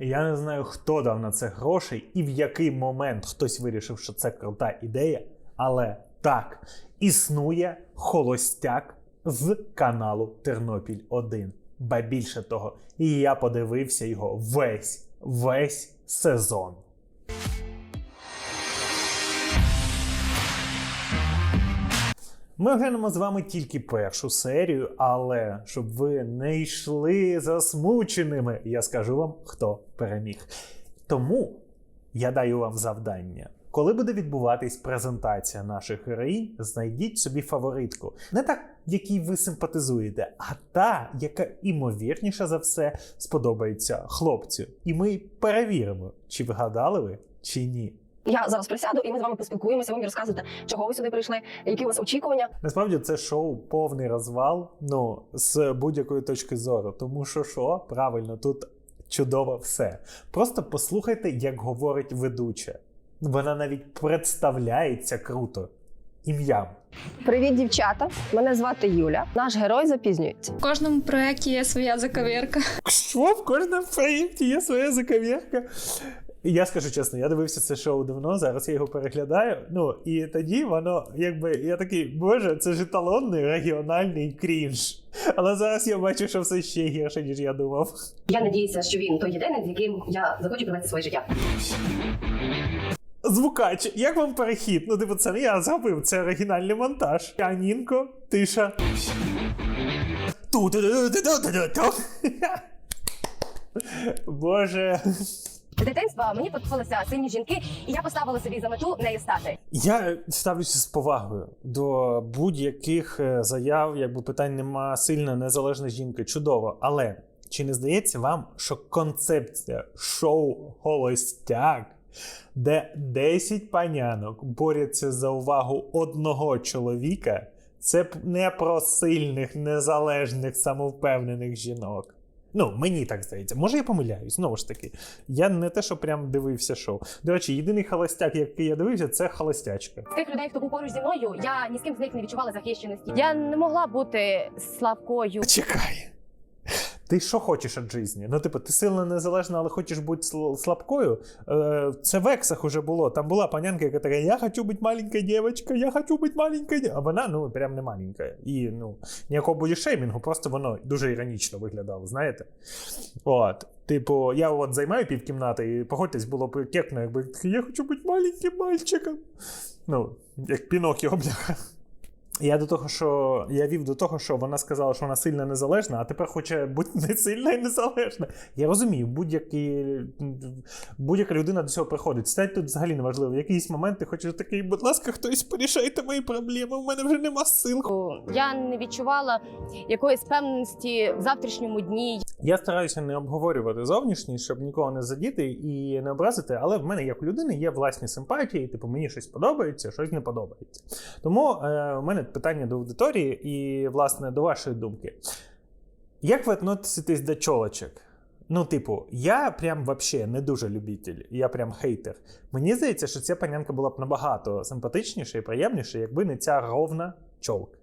Я не знаю, хто дав на це грошей і в який момент хтось вирішив, що це крута ідея. Але так, існує холостяк з каналу Тернопіль 1. Ба більше того, і я подивився його весь, весь сезон. Ми оглянемо з вами тільки першу серію, але щоб ви не йшли засмученими, я скажу вам, хто переміг. Тому я даю вам завдання. Коли буде відбуватись презентація наших героїнь, знайдіть собі фаворитку. Не так, якій ви симпатизуєте, а та, яка імовірніше за все сподобається хлопцю. І ми перевіримо, чи вгадали ви, чи ні. Я зараз присяду, і ми з вами поспілкуємося. Ви мені розказуєте, чого ви сюди прийшли, які у вас очікування. Насправді це шоу повний розвал, ну з будь-якої точки зору. Тому що що правильно, тут чудово все. Просто послухайте, як говорить ведуча. Вона навіть представляється круто ім'ям. Привіт, дівчата! Мене звати Юля. Наш герой запізнюється. В кожному проєкті є своя заковірка. Що в кожному проєкті є своя заковірка? Я скажу чесно, я дивився це шоу давно, зараз я його переглядаю. Ну і тоді воно, якби я такий, боже, це ж еталонний регіональний крінж. Але зараз я бачу, що все ще гірше, ніж я думав. Я надіюся, що він той єдиний, з яким я захочу провести своє життя. Звукач, як вам перехід? Ну, типу, це не я зробив, це оригінальний монтаж. Піанінко, тиша. Боже. З дитинства мені подобалися сильні жінки, і я поставила собі за мету нею стати. Я ставлюся з повагою до будь-яких е, заяв, якби питань нема сильна незалежна жінка. Чудово. Але чи не здається вам, що концепція шоу Холостяк, де 10 панянок борються за увагу одного чоловіка, це не про сильних, незалежних, самовпевнених жінок. Ну, мені так здається. Може, я помиляюсь, знову ж таки. Я не те, що прям дивився шоу. До речі, єдиний холостяк, який я дивився, це холостячка. З тих людей, хто був поруч зі мною, я ні з ким з них не відчувала захищеності. Я не могла бути слабкою. Чекай. Ти що хочеш від житті? Ну, типу, ти сильно незалежна, але хочеш бути слабкою. Е, це в ексах уже було. Там була панянка, яка така: Я хочу бути маленька дівчинка, я хочу бути маленька дівчинка. А вона, ну, прям не маленька. І ну, ніякого бодішеймінгу, просто воно дуже іронічно виглядало, знаєте? От. Типу, я от займаю півкімнати, і погодьтесь, було б кекно, якби я хочу бути маленьким мальчиком. Ну, як Пінокіо, бляха. Я до того, що я вів до того, що вона сказала, що вона сильно незалежна, а тепер хоче бути не сильна і незалежна. Я розумію, будь-які, будь-яка людина до цього приходить. Стать тут взагалі неважливо. В якийсь момент ти хочеш такий, будь ласка, хтось порішайте мої проблеми. У мене вже нема сил. Я не відчувала якоїсь певності в завтрашньому дні. Я стараюся не обговорювати зовнішність, щоб нікого не задіти і не образити, але в мене як у людини є власні симпатії, типу мені щось подобається, щось не подобається. Тому е, у мене питання до аудиторії і, власне, до вашої думки. Як ви відноситесь до чолочок? Ну, типу, я прям вообще не дуже любитель, я прям хейтер. Мені здається, що ця панянка була б набагато симпатичніша і приємніша, якби не ця ровна чолка.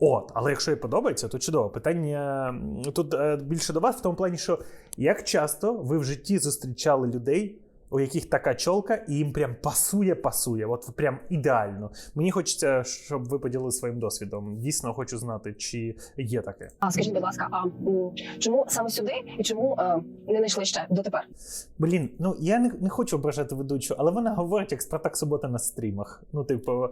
От, але якщо їй подобається, то чудово. Питання тут е, більше до вас в тому плані, що як часто ви в житті зустрічали людей, у яких така чолка, і їм прям пасує, пасує. От прям ідеально. Мені хочеться, щоб ви поділили своїм досвідом. Дійсно хочу знати, чи є таке. А скажіть, будь ласка, а чому саме сюди і чому е, не знайшли ще дотепер? Блін, ну я не, не хочу ображати ведучу, але вона говорить як Спартак Субота на стрімах. Ну, типу.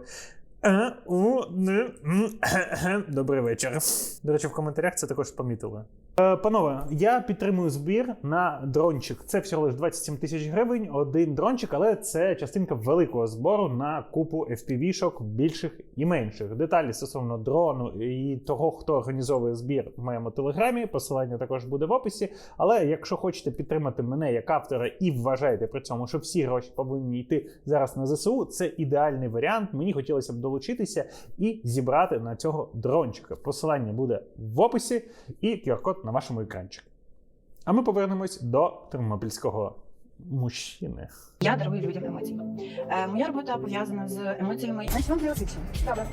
«Е, у, не, м, е, е». Добрий вечір. До речі, в коментарях це також помітили. Е, панове, я підтримую збір на дрончик. Це всього лише 27 тисяч гривень, один дрончик, але це частинка великого збору на купу FPV-шок більших і менших. Деталі стосовно дрону і того, хто організовує збір в моєму телеграмі. Посилання також буде в описі. Але якщо хочете підтримати мене як автора і вважаєте при цьому, що всі гроші повинні йти зараз на ЗСУ, це ідеальний варіант. Мені хотілося б долучитися і зібрати на цього дрончика. Посилання буде в описі і QR-код на вашому екранчику. А ми повернемось до тернопільського мужчини. Я дарую людям емоції. Е, моя робота пов'язана з емоціями. Значить, вам теоретично. Добре.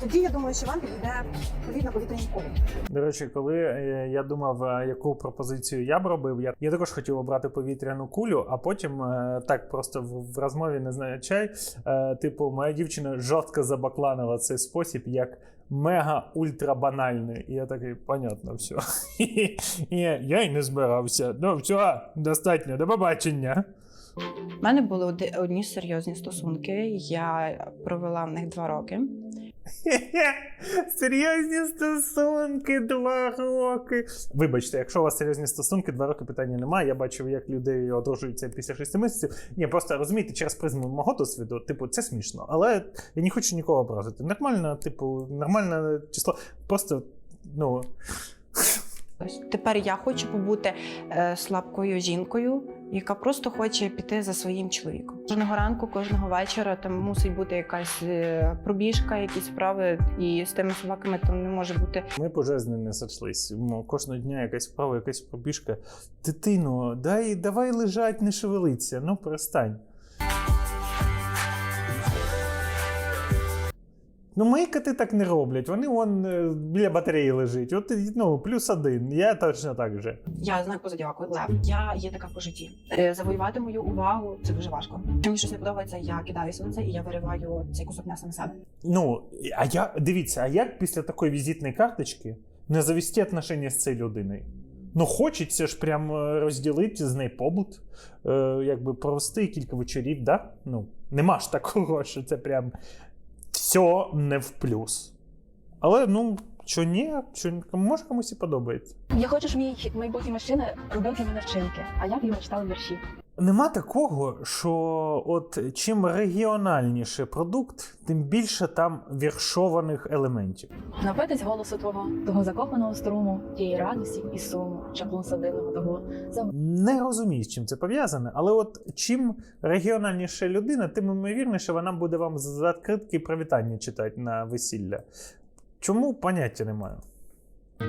Тоді я думаю, що вам підійде повідно повітряні кулі. До речі, коли е, я думав, е, яку пропозицію я б робив, я, я також хотів обрати повітряну кулю, а потім е, так просто в, в розмові не знаю чай. Е, типу, моя дівчина жорстко забакланила цей спосіб як мега ультра банальний. І я такий, понятно, все. І я й не збирався. Ну, все, достатньо, до побачення. У мене були одні серйозні стосунки. Я провела в них два роки. Серйозні стосунки, два роки. Вибачте, якщо у вас серйозні стосунки, два роки питання немає. Я бачив, як люди одружуються після шести місяців. Ні, просто розумієте, через призму мого досвіду, типу, це смішно. Але я не хочу нікого образити. Нормально, типу, нормальне число. Просто, ну. Тепер я хочу побути е, слабкою жінкою, яка просто хоче піти за своїм чоловіком. Кожного ранку, кожного вечора там мусить бути якась е, пробіжка, якісь справи, і з тими собаками там не може бути Ми пожежні не сочлись. Кожного дня якась справа, якась пробіжка. Дитино, дай, давай лежать, не шевелиться. Ну, перестань. Ну, мої коти так не роблять. Вони вон е, біля батареї лежать. От ну, плюс один. Я точно так же. Я знак по зодіаку Лев. Я є така по житті. Е, Завоювати мою увагу це дуже важко. Мені щось не подобається, я кидаюся на це і я вириваю цей кусок м'яса на себе. Ну, а я дивіться, а як після такої візитної карточки не завести отношення з цією людиною? Ну, хочеться ж прям е, розділити з нею побут, е, якби провести кілька вечорів, да? Ну, нема ж такого, що це прям все не в плюс. Але ну, що ні, що може комусь і подобається. Я хочу, щоб мій майбутній мужчина робив для мене вчинки, а я б його читала вірші. Нема такого, що от чим регіональніше продукт, тим більше там віршованих елементів. Напитись голосу твого, того закопаного струму, тієї радості і суму, чаплун садивного того. Не розумію, з чим це пов'язане, але от чим регіональніша людина, тим ймовірніше вона буде вам з відкритки привітання читати на весілля. Чому поняття не маю?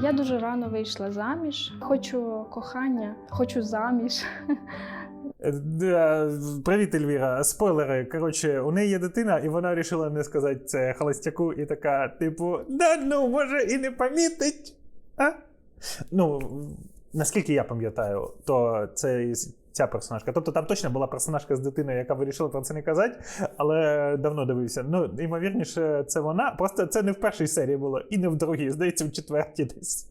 Я дуже рано вийшла заміж. Хочу кохання, хочу заміж. Е, Привіт, Ельвіра. Спойлери. Коротше, у неї є дитина, і вона вирішила не сказати це холостяку, і така, типу, да ну, може, і не помітить. А? Ну, наскільки я пам'ятаю, то це ця персонажка. Тобто там точно була персонажка з дитиною, яка вирішила про це не казати, але давно дивився. Ну, ймовірніше, це вона. Просто це не в першій серії було, і не в другій, здається, в четвертій десь.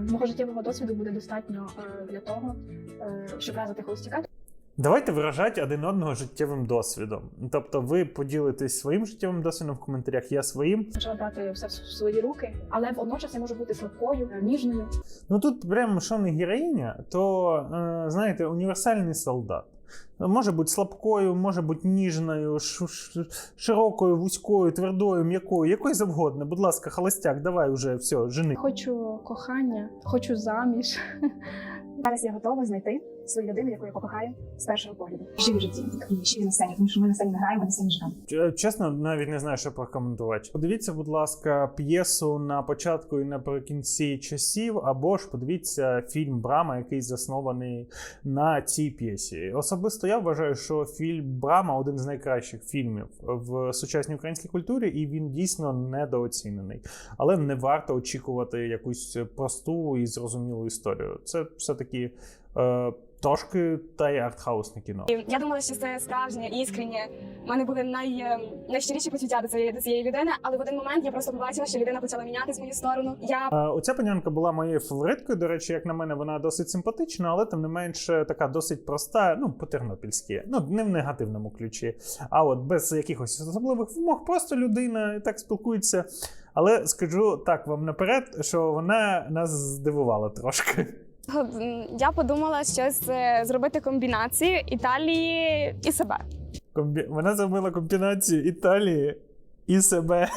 Мого життєвого досвіду буде достатньо е, для того, е, щоб разити холостяка. Давайте виражати один одного життєвим досвідом. Тобто, ви поділитесь своїм життєвим досвідом в коментарях, я своїм. Почала брати все в свої руки, але водночас я можу бути слабкою, ніжною. Ну тут прямо що не героїня, то е, знаєте, універсальний солдат. Може бути слабкою, може бути ніжною, широкою, вузькою, твердою, м'якою, якою завгодно. Будь ласка, холостяк, давай уже все, жени. Хочу кохання, хочу заміж. Зараз я готова знайти свою людину, яку я покохаю з першого погляду. Живі житті і щирі на сцені, тому що ми на сцені не граємо, на сцені живемо. Чесно, навіть не знаю, що прокоментувати. Подивіться, будь ласка, п'єсу на початку і наприкінці часів, або ж подивіться фільм Брама, який заснований на цій п'єсі. Особисто я вважаю, що фільм Брама один з найкращих фільмів в сучасній українській культурі, і він дійсно недооцінений. Але не варто очікувати якусь просту і зрозумілу історію. Це все-таки е, трошки та й артхаусне кіно. І Я думала, що це справжнє, іскреннє. У мене були най, е, найщиріші почуття до цієї, до цієї людини, але в один момент я просто побачила, що людина почала мінятися в мою сторону. Я Е, Оця панянка була моєю фавориткою. До речі, як на мене, вона досить симпатична, але тим не менш така досить проста, ну, по-тернопільськи. Ну, не в негативному ключі. А от без якихось особливих вимог, просто людина і так спілкується. Але скажу так вам наперед, що вона нас здивувала трошки. Я подумала щось е, зробити комбінацію Італії і себе. Комбі... Вона зробила комбінацію Італії і себе.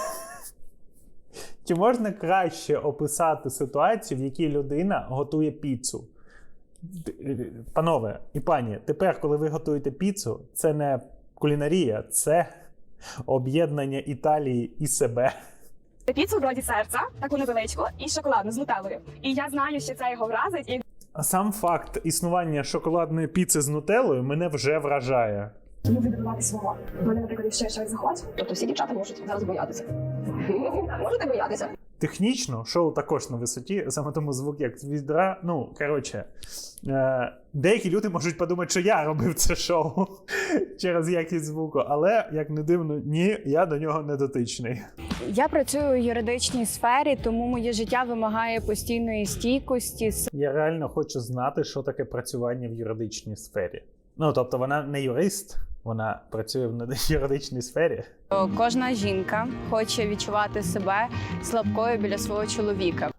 Чи можна краще описати ситуацію, в якій людина готує піцу? Е, Панове і пані, тепер, коли ви готуєте піцу, це не кулінарія, це об'єднання Італії і себе. Піцу вроді серця, таку невеличку, і шоколадну з нутеллою. І я знаю, що це його вразить, і Сам факт існування шоколадної піци з нутеллою мене вже вражає. Тому ви свого. Мене, наприклад, якщо я щось захочу, Тобто всі дівчата можуть зараз боятися. Можете боятися. Технічно шоу також на висоті, саме тому звук як відра. Ну, коротше, е, деякі люди можуть подумати, що я робив це шоу через якість звуку, але як не дивно, ні, я до нього не дотичний. Я працюю у юридичній сфері, тому моє життя вимагає постійної стійкості, Я реально хочу знати, що таке працювання в юридичній сфері. Ну, тобто, вона не юрист, вона працює в юридичній сфері. Кожна жінка хоче відчувати себе слабкою біля свого чоловіка.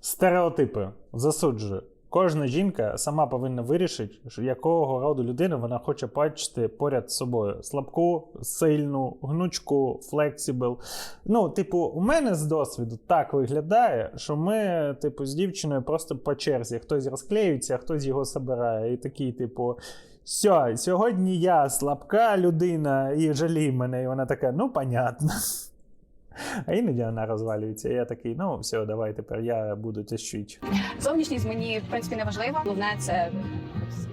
Стереотипи засуджую. Кожна жінка сама повинна вирішити, якого роду людину вона хоче бачити поряд з собою: слабку, сильну, гнучку, флексібл. Ну, типу, у мене з досвіду так виглядає, що ми, типу, з дівчиною просто по черзі хтось розклеюється, а хтось його собирає. І такий, типу. Все, сьогодні я слабка людина і жалій мене. І вона така, ну, понятно. А іноді вона розвалюється. І я такий, ну все, давай тепер я буду тящить. Зовнішність мені в принципі не важлива. Головне це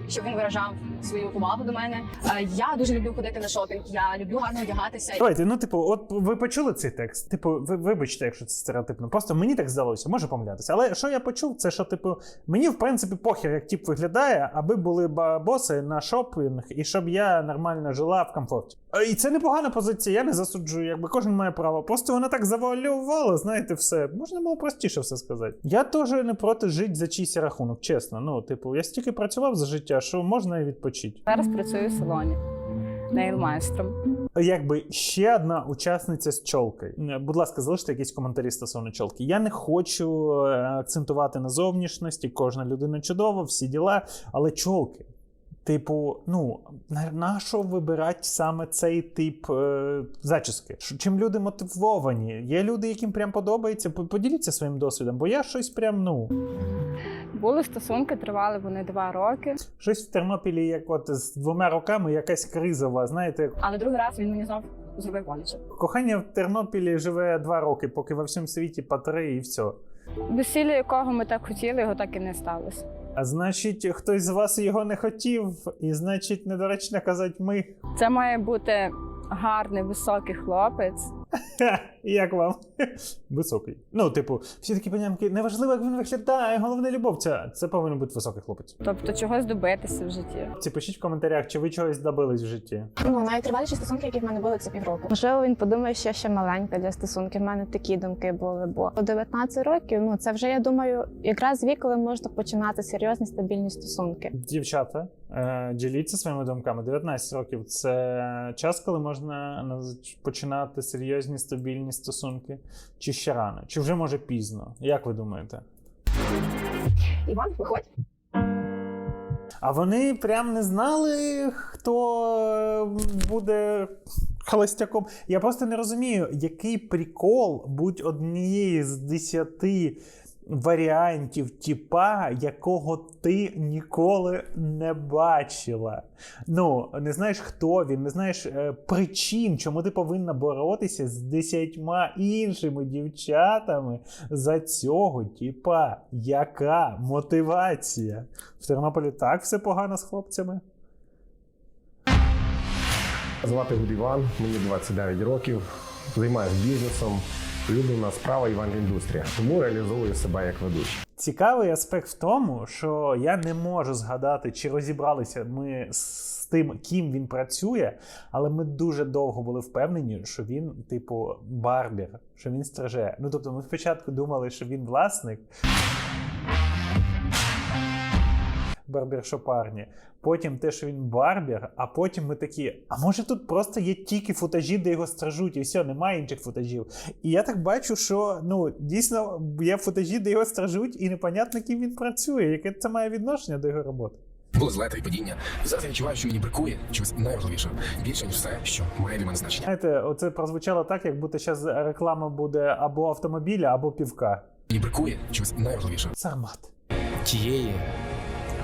щоб він виражав свою повагу до мене. Е, Я дуже люблю ходити на шопінг. Я люблю гарно одягатися. Давайте, ну, типу, от ви почули цей текст? Типу, ви вибачте, якщо це стереотипно. Просто мені так здалося, можу помилятися. Але що я почув, це що, типу, мені в принципі похер, як тип виглядає, аби були бабоси на шопінг, і щоб я нормально жила в комфорті. І це непогана позиція, я не засуджую, якби кожен має право. Просто вона так завуалювала, знаєте, все. Можна було простіше все сказати. Я теж не проти жити за чийсь рахунок, чесно. Ну, типу, я стільки працював за життя, що можна і відпочити. Зараз працюю в салоні нейлмайстром. Якби ще одна учасниця з чолки. Будь ласка, залиште якісь коментарі стосовно чолки. Я не хочу е, акцентувати на зовнішності, кожна людина чудова, всі діла, але чолки. Типу, ну на, на що вибирати саме цей тип е, зачіски? Чим люди мотивовані? Є люди, яким прям подобається. Поділіться своїм досвідом, бо я щось прям ну Були стосунки, тривали вони два роки. щось в Тернопілі, як от з двома роками, якась кризова. Знаєте, Але другий раз він мені знов зробив боляче. Кохання в Тернопілі живе два роки, поки во всьому світі по три і все. Весілля, якого ми так хотіли, його так і не сталося. А значить, хтось з вас його не хотів, і значить, недоречно казати ми. Це має бути гарний високий хлопець. Як вам? Високий. Ну, типу, всі такі панянки, неважливо, як він виглядає, головне любов. Це, це повинен бути високий хлопець. Тобто чогось добитися в житті. Ці пишіть в коментарях, чи ви чогось добились в житті. Ну найтриваліші стосунки, які в мене були, це півроку. Можливо, він подумає, що я ще маленька для стосунків. У мене такі думки були. Бо у 19 років, ну це вже я думаю, якраз вік, коли можна починати серйозні стабільні стосунки. Дівчата, е, діліться своїми думками. 19 років це час, коли можна починати серйозні стабільні стосунки, чи ще рано, чи вже може пізно. Як ви думаєте? Іван, виходь. А вони прям не знали, хто е, буде холостяком. Я просто не розумію, який прикол будь однієї з десяти варіантів типа, якого ти ніколи не бачила. Ну, не знаєш, хто він, не знаєш е, причин, чому ти повинна боротися з десятьма іншими дівчатами за цього типа. Яка мотивація? В Тернополі так все погано з хлопцями. Звати Гуд Іван, мені 29 років, займаюся бізнесом, улюблена справа Іван індустрія, тому реалізовую себе як ведучий. Цікавий аспект в тому, що я не можу згадати, чи розібралися ми з тим, ким він працює, але ми дуже довго були впевнені, що він, типу, барбір, що він стриже. Ну тобто, ми спочатку думали, що він власник. Барбершопарні. Потім те, що він барбер, а потім ми такі: а може тут просто є тільки футажі, де його стражуть, і все, немає інших футажів. І я так бачу, що ну дійсно є футажі, де його стражуть, і непонятно, ким він працює, яке це має відношення до його роботи. Було злети і падіння. Зараз я відчуваю, що мені бракує чогось найважливішого. Більше, ніж все, що має для мене значення. Знаєте, оце прозвучало так, як будто зараз реклама буде або автомобіля, або півка. Мені бракує чогось найважливішого. Сармат. Тієї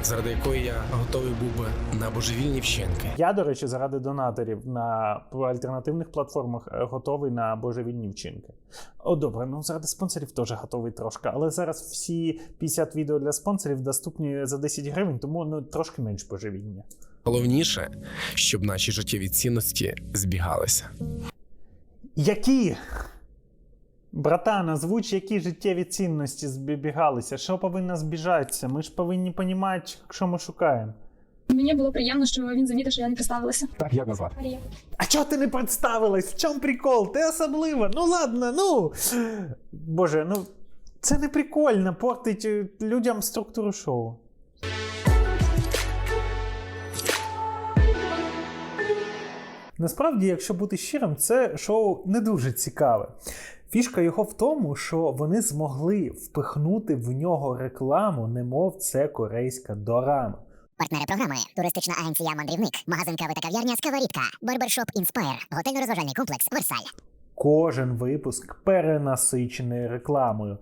заради якої я готовий був би на божевільні вщенки. Я, до речі, заради донаторів на альтернативних платформах е, готовий на божевільні вчинки. О, добре, ну заради спонсорів теж готовий трошки. Але зараз всі 50 відео для спонсорів доступні за 10 гривень, тому ну трошки менш божевільні. Головніше, щоб наші життєві цінності збігалися. Які? Братан, озвуч, які життєві цінності збігалися? Що повинно збіжатися? Ми ж повинні розуміти, що ми шукаємо. Мені було приємно, що він замітив, що я не представилася. Так, як назвати? Марія. А чого ти не представилась? В чому прикол? Ти особлива. Ну ладно, ну. Боже, ну це не прикольно портить е, людям структуру шоу. Насправді, якщо бути щирим, це шоу не дуже цікаве. Фішка його в тому, що вони змогли впихнути в нього рекламу, немов це корейська дорама. Партнери програми туристична агенція Мандрівник, магазин кави та кав'ярня Сковорідка, барбершоп Інспайр, готельно-розважальний комплекс Версаль. Кожен випуск перенасичений рекламою.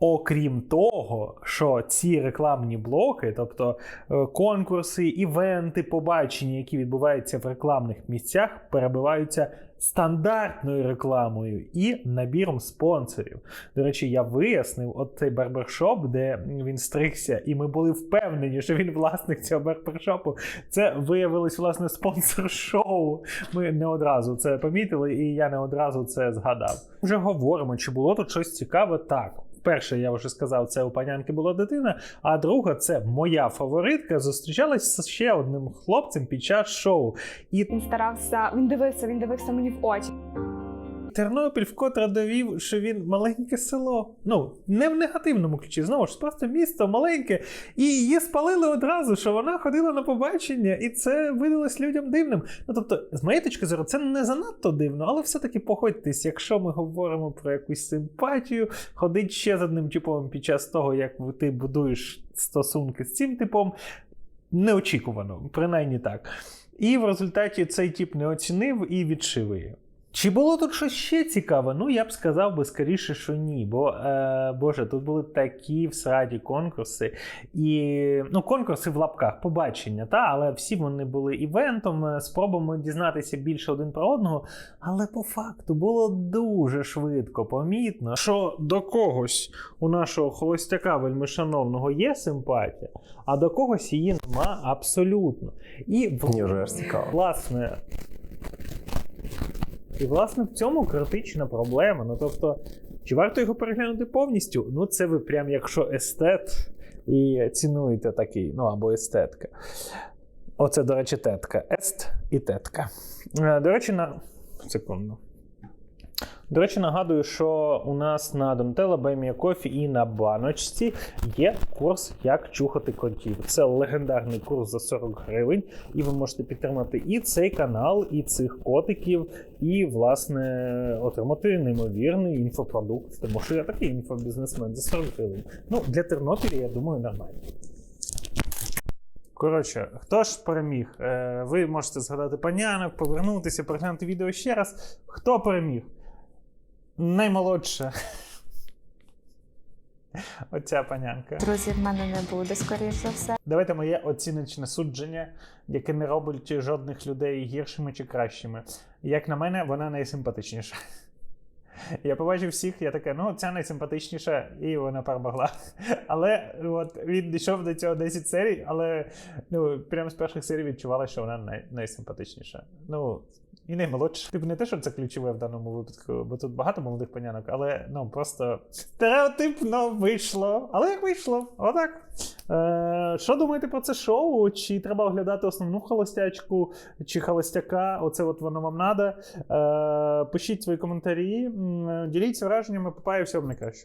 Окрім того, що ці рекламні блоки, тобто е, конкурси, івенти, побачення, які відбуваються в рекламних місцях, перебиваються стандартною рекламою і набіром спонсорів. До речі, я вияснив от цей барбершоп, де він стригся, і ми були впевнені, що він власник цього барбершопу. Це виявилось власне спонсор шоу. Ми не одразу це помітили, і я не одразу це згадав. Вже говоримо, чи було тут щось цікаве так. Перше, я вже сказав, це у панянки була дитина. А друга, це моя фаворитка, зустрічалась з ще одним хлопцем під час шоу. І Він старався, він дивився, він дивився мені в очі. Тернопіль вкотре довів, що він маленьке село. Ну, не в негативному ключі, знову ж просто місто маленьке. І її спалили одразу, що вона ходила на побачення, і це видалось людям дивним. Ну тобто, з моєї точки зору, це не занадто дивно, але все-таки погодьтесь, якщо ми говоримо про якусь симпатію, ходить ще з одним типом під час того, як ти будуєш стосунки з цим типом, неочікувано, принаймні так. І в результаті цей тип не оцінив і відшив її. Чи було тут щось ще цікаве? Ну, я б сказав би скоріше, що ні. Бо, е, Боже, тут були такі всраді конкурси. І ну, конкурси в лапках, побачення, та, але всі вони були івентом, е, спробами дізнатися більше один про одного. Але по факту було дуже швидко, помітно, що до когось у нашого холостяка вельмишановного є симпатія, а до когось її нема абсолютно. І власне. І, власне, в цьому критична проблема. Ну, тобто, чи варто його переглянути повністю? Ну, це ви прям якщо естет і цінуєте такий, ну або естетка. Оце, до речі, тетка. Ест і тетка. Е, До речі, на. Секунду. До речі, нагадую, що у нас на Me a Coffee і на баночці є курс Як чухати котів. Це легендарний курс за 40 гривень, і ви можете підтримати і цей канал, і цих котиків, і, власне, отримати неймовірний інфопродукт. Тому що я такий інфобізнесмен за 40 гривень. Ну, для Тернопіля, я думаю, нормально. Коротше, хто ж переміг? Е, ви можете згадати панянок, повернутися, переглянути відео ще раз. Хто переміг? Наймолодша. Оця панянка. Друзів в мене не буде, скоріш за все. Давайте моє оціночне судження, яке не робить жодних людей гіршими чи кращими. Як на мене, вона найсимпатичніша. Я побачив всіх, я таке, ну, ця найсимпатичніша, і вона перемогла. Але от він дійшов до цього 10 серій, але ну, прямо з перших серій відчувала, що вона най- найсимпатичніша. Ну, і наймолодша. Типу не те, що це ключове в даному випадку, бо тут багато молодих панянок, але ну просто стереотипно вийшло. Але як вийшло? Отак. Е, що думаєте про це шоу? Чи треба оглядати основну холостячку, чи холостяка? Оце от воно вам надо. Е, пишіть свої коментарі, діліться враженнями, попаю всього найкраще.